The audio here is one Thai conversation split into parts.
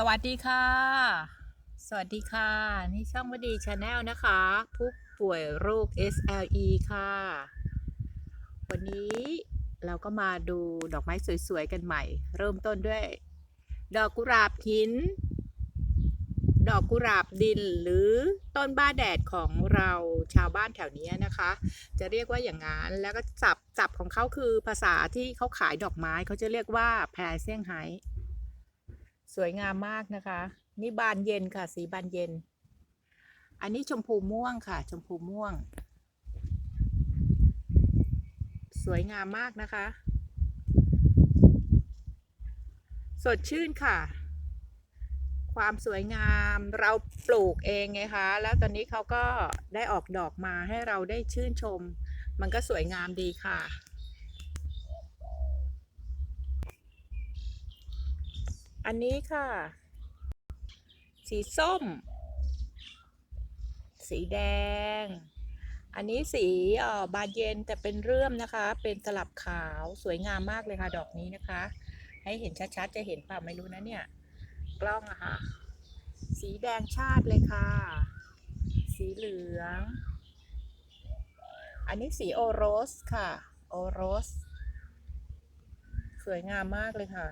สวัสดีค่ะ สวัสดีค่ะ นี่ช่องวดีชาแนลนะคะ ผู้ป่วยโรค SLE ค่ะ วันนี้เราก็มาดูดอกไม้สวยๆ กันใหม่ เริ่มต้นด้วย ดอกกุหลาบหิน ดอกกุหลาบดินหรือต้นบ้าแดดของเราชาวบ้านแถวนี้นะคะ จะเรียกว่าอย่างนั้น แล้วก็จับจับของเขาคือภาษาที่เขาขายดอกไม้เขาจะเรียกว่าแพรเซี่ยงไฮ้ สวยงามมากนะคะ นี่บานเย็นค่ะ สีบานเย็น อันนี้ชมพูม่วงค่ะ ชมพูม่วง สวยงามมากนะคะ สดชื่นค่ะ ความสวยงามเราปลูกเองไงคะ แล้วตอนนี้เขาก็ได้ออกดอกมาให้เราได้ชื่นชม มันก็สวยงามดีค่ะ อันนี้ค่ะ สีส้ม สีแดง อันนี้สีออบานเย็นแต่เป็นเรื่อมนะคะ เป็นสลับขาวสวยงามมากเลยค่ะดอกนี้นะคะ ให้เห็นชัดๆจะเห็นเปล่าไม่รู้นะเนี่ย กล้องอะค่ะ สีแดงชาติเลยค่ะ สีเหลือง อันนี้สีโอโรสค่ะ โอโรส สวยงามมากเลยค่ะ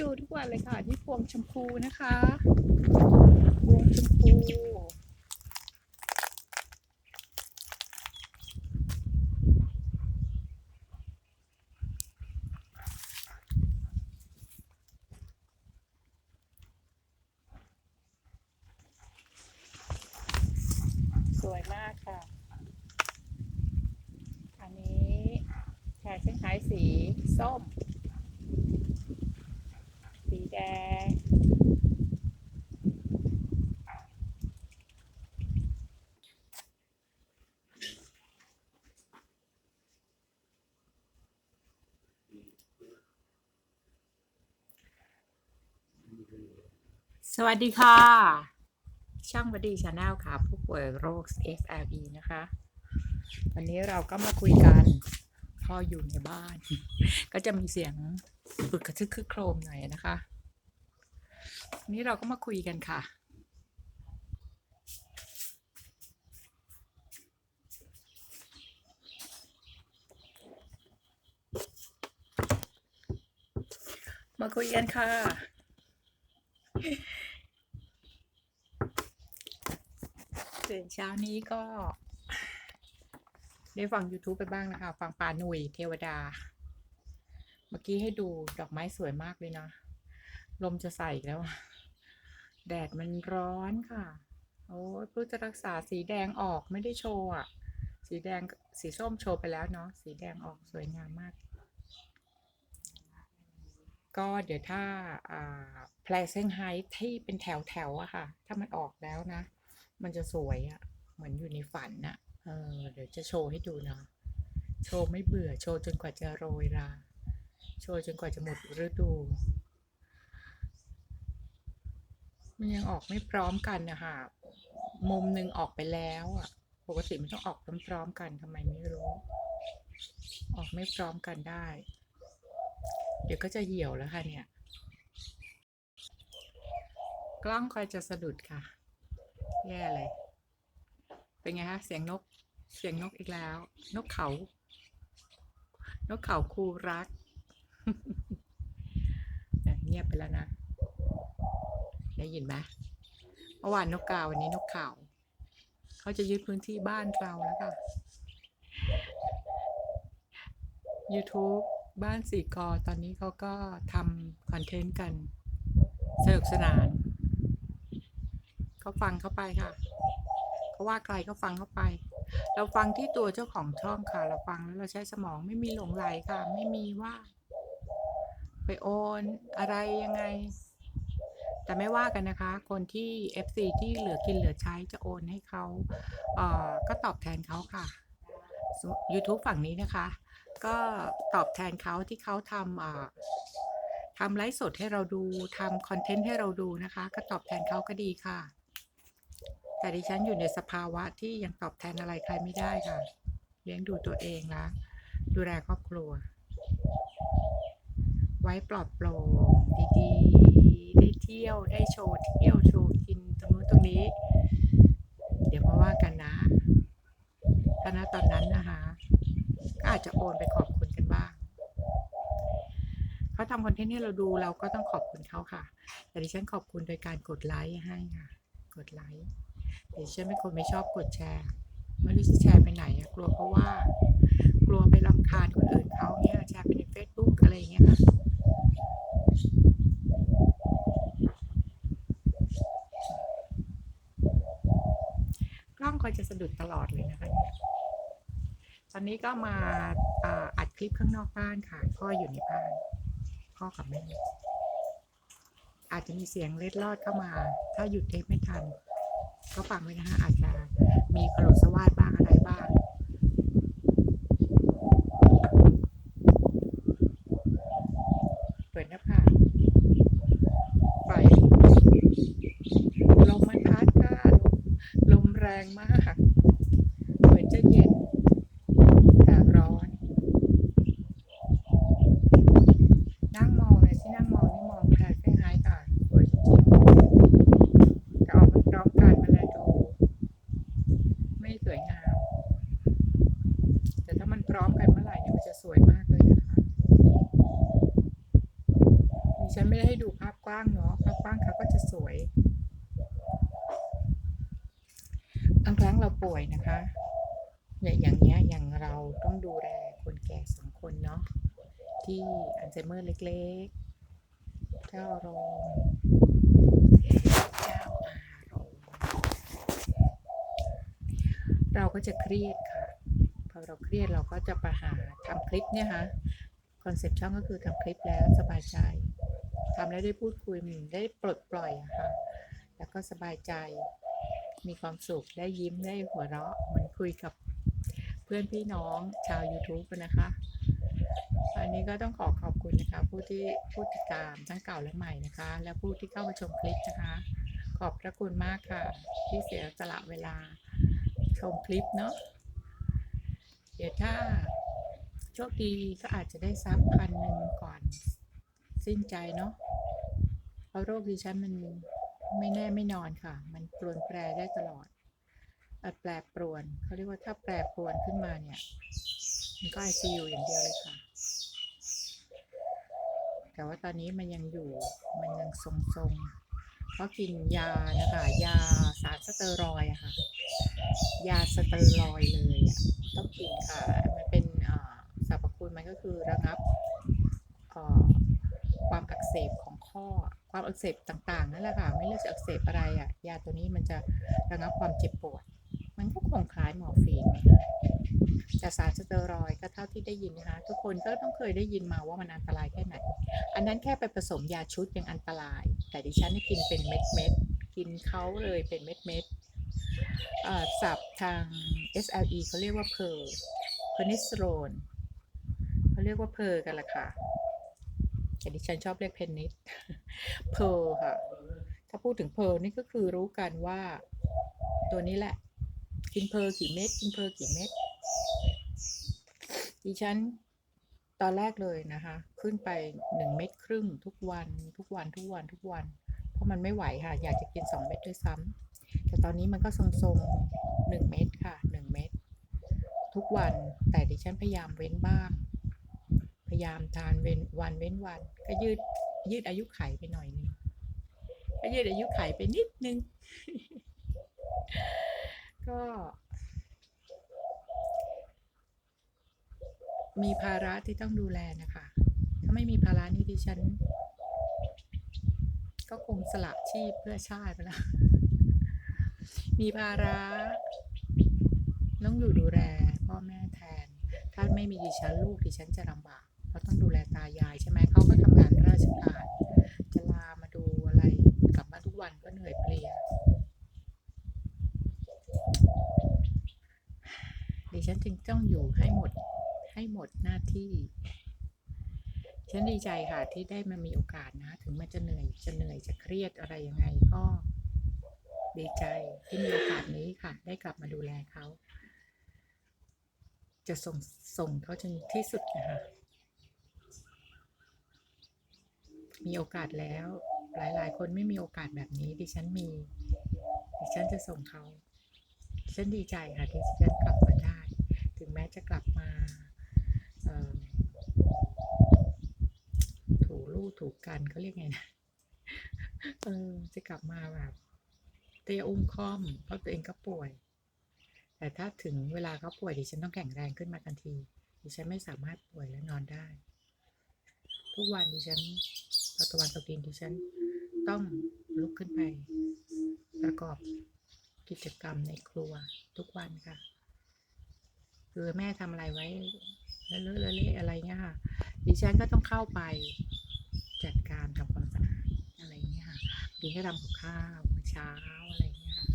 ดูทุกวันเลยค่ะที่พวงชมพูนะคะพวงชมพูสวยมากค่ะ อันนี้แขกเส้นขายสีส้ม สีแดง สวัสดีค่ะ ช่างบดีชาแนลค่ะ ผู้ป่วยโรค SLE นะคะ วันนี้เราก็มาคุยกันพ่ออยู่ในบ้าน ก็จะมีเสียงปึกกระทึกคึกโครมหน่อยนะคะวันนี้เราก็มาคุยกันค่ะ มาคุยกันค่ะ ตื่นเช้านี้ก็ ได้ฟัง YouTube ไปบ้างนะคะ ฟังป่าหนุ่ยเทวดา เมื่อกี้ให้ดูดอกไม้สวยมากเลยนะ ลมจะใส่แล้ว แดดมันร้อนค่ะ โอ้ยพื่อจะรักษาสีแดงออกไม่ได้โชว์อะ สีแดงสีส้มโชว์ไปแล้วเนาะ สีแดงออกสวยงามมาก ก็เดี๋ยวถ้าแพลเซงไฮที่เป็นแถวแถวๆอะค่ะ ถ้ามันออกแล้วนะ มันจะสวยอะเหมือนอยู่ในฝันอะเออเดี๋ยวจะโชว์ให้ดูเนาะโชว์ไม่เบื่อ โชว์จนกว่าจะโรยรา โชว์จนกว่าจะหมดฤดู มันยังออกไม่พร้อมกันนะคะมุมหนึ่งออกไปแล้วอะปกติมันต้องออกพร้อมๆกันทำไมไม่รู้ ออกไม่พร้อมกันได้ เดี๋ยวก็จะเหี่ยวแล้วค่ะเนี่ย กล้องคอยจะสะดุดค่ะ แย่เลย เป็นไงคะเสียงนก เสียงนกอีกแล้ว นกเขา นกเขาคูรักเนี่ยเงียบไปแล้วนะ ได้ยินไหมเมื่อวานนกกาวันนี้นกเขาเขาจะยึดพื้นที่บ้านเราแล้วค่ะ YouTube บ้านสี่กอตอนนี้เขาก็ทำคอนเทนต์กัน สนุกสนาน เขาฟังเข้าไปค่ะเขาว่าใครก็ฟังเข้าไป เราฟังที่ตัวเจ้าของช่องค่ะ เราฟังแล้วเราใช้สมองไม่มีหลงไหลค่ะ ไม่มีว่า ไปโอนอะไรยังไง แต่ไม่ว่ากันนะคะ คนที่ FC ที่เหลือกินเหลือใช้จะโอนให้เขาเอ่อก็ตอบแทนเขาค่ะ YouTube ฝั่งนี้นะคะ ก็ตอบแทนเขาที่เขาทำทำไลฟ์สดให้เราดูทำคอนเทนต์ให้เราดูนะคะ ก็ตอบแทนเขาก็ดีค่ะ แต่ดิฉันอยู่ในสภาวะที่ยังตอบแทนอะไรใครไม่ได้ค่ะ เลี้ยงดูตัวเองละดูแลครอบครัว ไว้ปลอดโปร่งดีๆ ได้เที่ยวได้โชว์เที่ยวโชว์กินตรงนู้นตรงนี้ เดี๋ยวมาว่ากันนะ ถ้าณตอนนั้นนะคะ ก็อาจจะโอนไปขอบคุณกันบ้างเขาทำคอนเทนต์ให้เราดูเราก็ต้องขอบคุณเขาค่ะ แต่ดิฉันขอบคุณโดยการกดไลค์ให้ค่ะ กดไลค์แต่ดิฉันเป็นคนไม่ชอบกดแชร์ไม่รู้จะแชร์ไปไหนอะกลัวเพราะว่า กลัวไปรำคาญคนอื่นเขาเนี่ยแชร์ไปใน Facebook อะไรอย่างเงี้ยค่ะกล้องคอยจะสะดุดตลอดเลยนะคะ ตอนนี้ก็มาอ,อัดคลิปข้างนอกบ้านค่ะ พ่ออยู่ในบ้าน พ่อกับแม่ อาจจะมีเสียงเล็ดลอดเข้ามา ถ้าหยุดเทปไม่ทัน ก็ฟังไว้นะคะอาจจะมีขลุสวาดบ้างอะไรบ้างเปิดหน้าผากไปลมมันพัดค่ะลมแรงมาก เหมือนจะเย็น แต่ร้อน นั่งมองเลยที่นั่งมองนี่มองแพรเซี่ยงไฮ้ค่ะสวยจริงๆแต่ออกมาพร้อมกันมันเลยดูไม่สวยงาม แต่ถ้ามันพร้อมกันเมื่อไหร่เนี่ยมันจะสวยมากเลยนะคะ ได้ให้ดูภาพกว้างเนาะภาพกว้างเขาก็จะสวยบางครั้งเราป่วยนะคะเนี่ยอย่างเนี้ยอย่างเราต้องดูแลคนแก่สองคนเนาะที่อัลไซเมอร์เล็กๆเจ้าอารมณ์เจ้าอารมเราก็จะเครียดค่ะพอเราเครียดเราก็จะไปหาทำคลิปเนี่ยค่ะคอนเซ็ปต์ช่องก็คือทำคลิปแล้วสบายใจ ทำแล้วได้พูดคุยได้ปลดปล่อยค่ะ แล้วก็สบายใจ มีความสุขได้ยิ้มได้หัวเราะเหมือนคุยกับเพื่อนพี่น้องชาว YouTube นะคะอันนี้ก็ต้องขอขอบคุณนะคะ ผู้ที่ผู้ติดตามทั้งเก่าและใหม่นะคะ และผู้ที่เข้ามาชมคลิปนะคะ ขอบพระคุณมากค่ะ ที่เสียสละเวลาชมคลิปเนาะเดี๋ยวถ้าโชคดีก็อาจจะได้ซับพันหนึ่งก่อน สิ้นใจเนาะเพราะโรคดิฉันมันไม่แน่ไม่นอนค่ะ มันปรวนแปรได้ตลอดอแปรปรวนเขาเรียกว่าถ้าแปรปรวนขึ้นมาเนี่ยมันก็ไอซียูอย่างเดียวเลยค่ะ แต่ว่าตอนนี้มันยังอยู่มันยังทรงๆ เพราะกินยานะคะยาสารสเตอรอยอะค่ะ ยาสเตอรอยเลยอะต้องกินค่ะ มันเป็นอ่าสรรพคุณมันก็คือระงับเอ่อความอักเสบของข้อ ความอักเสบต่างๆนั่นแหละค่ะไม่เลือกจะอักเสบอะไรอะยาตัวนี้มันจะระงับความเจ็บปวด มันก็คงคล้ายหมอร์ฟีนนะคะแต่สารสเตียรอยด์ก็เท่าที่ได้ยินนะคะทุกคนก็ต้องเคยได้ยินมาว่ามันอันตรายแค่ไหน อันนั้นแค่ไปผสมยาชุดยังอันตราย แต่ดิฉันกินเป็นเม็ดเม็ดๆกินเขาเลยเป็นเม็ดเม็ดศัพท์ทาง SLE เขาเรียกว่าเพอร์เพนิสโรนเขาเรียกว่าเพอร์กันละค่ะแต่ดิฉันชอบเรียกเพนนิส เพอร์ค่ะ ถ้าพูดถึงเพอร์นี่ก็คือรู้กันว่า ตัวนี้แหละ กินเพอร์กี่เม็ดกินเพอร์กี่เม็ดดิฉันตอนแรกเลยนะคะ ขึ้นไปหนึ่งเม็ดครึ่งทุกวัน ทุกวันทุกวันทุกวัน เพราะมันไม่ไหวค่ะ อยากจะกินสองเม็ดด้วยซ้ำแต่ตอนนี้มันก็ทรงๆหนึ่งเม็ดค่ะหนึ่งเม็ดทุกวัน แต่ดิฉันพยายามเว้นบ้าง พยายามทานเว้นวันเว้นวัน ก็ยืด ยืดอายุไขไปหน่อยนึงก็ยืดอายุไขไปนิดนึง ก็ มีภาระที่ต้องดูแลนะคะ ถ้าไม่มีภาระนี้ดิฉัน ก็คงสละชีพเพื่อชาติไปแล้ว มีภาระต้องอยู่ดูแลพ่อแม่แทน ถ้าไม่มีดิฉันลูกดิฉันจะลำบาก เราต้องดูแลตายายใช่ไหมเขาก็ทำงานราชการจะลามาดูอะไรกลับมาทุกวันก็เหนื่อยเพลียดิฉันจึงต้องอยู่ให้หมดให้หมดหน้าที่ฉันดีใจค่ะที่ได้มามีโอกาสนะ ถึงมันจะเหนื่อยจะเหนื่อยจะเครียดอะไรยังไงก็ดีใจที่มีโอกาสนี้ค่ะ ได้กลับมาดูแลเขา จะส่งส่งเขาจนที่สุดนะคะ มีโอกาสแล้ว หลายๆ คนไม่มีโอกาสแบบนี้ ดิฉันมี ดิฉันจะส่งเขาฉันดีใจค่ะที่ฉันกลับมาได้ ถึงแม้จะกลับมาถูลู่ถูกกันเขาเรียกไงนะเออจะกลับมาแบบเตียอุ้มค่อม เพราะตัวเองก็ป่วย แต่ถ้าถึงเวลาเขาป่วยดิฉันต้องแข็งแรงขึ้นมาทันทีดิฉันไม่สามารถป่วยและนอนได้ ทุกวันดิฉัน พอตะวันตกดินดิฉันต้องลุกขึ้นไป ประกอบกิจกรรมในครัวทุกวันค่ะ คือแม่ทำอะไรไว้เลอะเลอะเละอะไรเงี้ยค่ะ ดิฉันก็ต้องเข้าไปจัดการทำความสะอาดอะไรเงี้ยค่ะดิฉันก็ทำกับข้าวเช้าอะไรเงี้ยค่ะ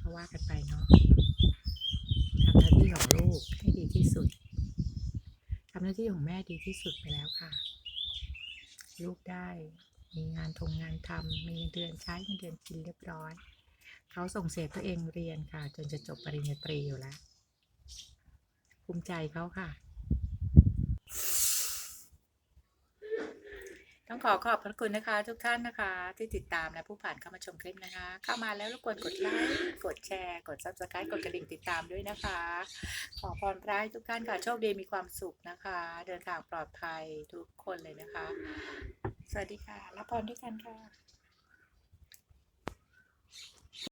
ก็ว่ากันไปเนาะทำหน้าที่ของลูกให้ดีที่สุดทำหน้าที่ของแม่ดีที่สุดไปแล้วค่ะ ลูกได้ มีงานทงงานทำมีเงินเดือนใช้เงินเดือนกินเรียบร้อย เขาส่งเสียตัวเองเรียนค่ะ จนจะจบปริญญาตรีอยู่แล้ว ภูมิใจเขาค่ะ ต้องขอขอบพระคุณนะคะ ทุกท่านนะคะ ที่ติดตามและผู้ผ่านเข้ามาชมคลิปนะคะ เข้ามาแล้วรบกวนกดไลค์กดแชร์กดซับสไครต์กดกระดิ่งติดตามด้วยนะคะ ขอพรพระให้ทุกท่านค่ะโชคดีมีความสุขนะคะ เดินทางปลอดภัยทุกคนเลยนะคะ สวัสดีค่ะรับพรด้วยกันค่ะ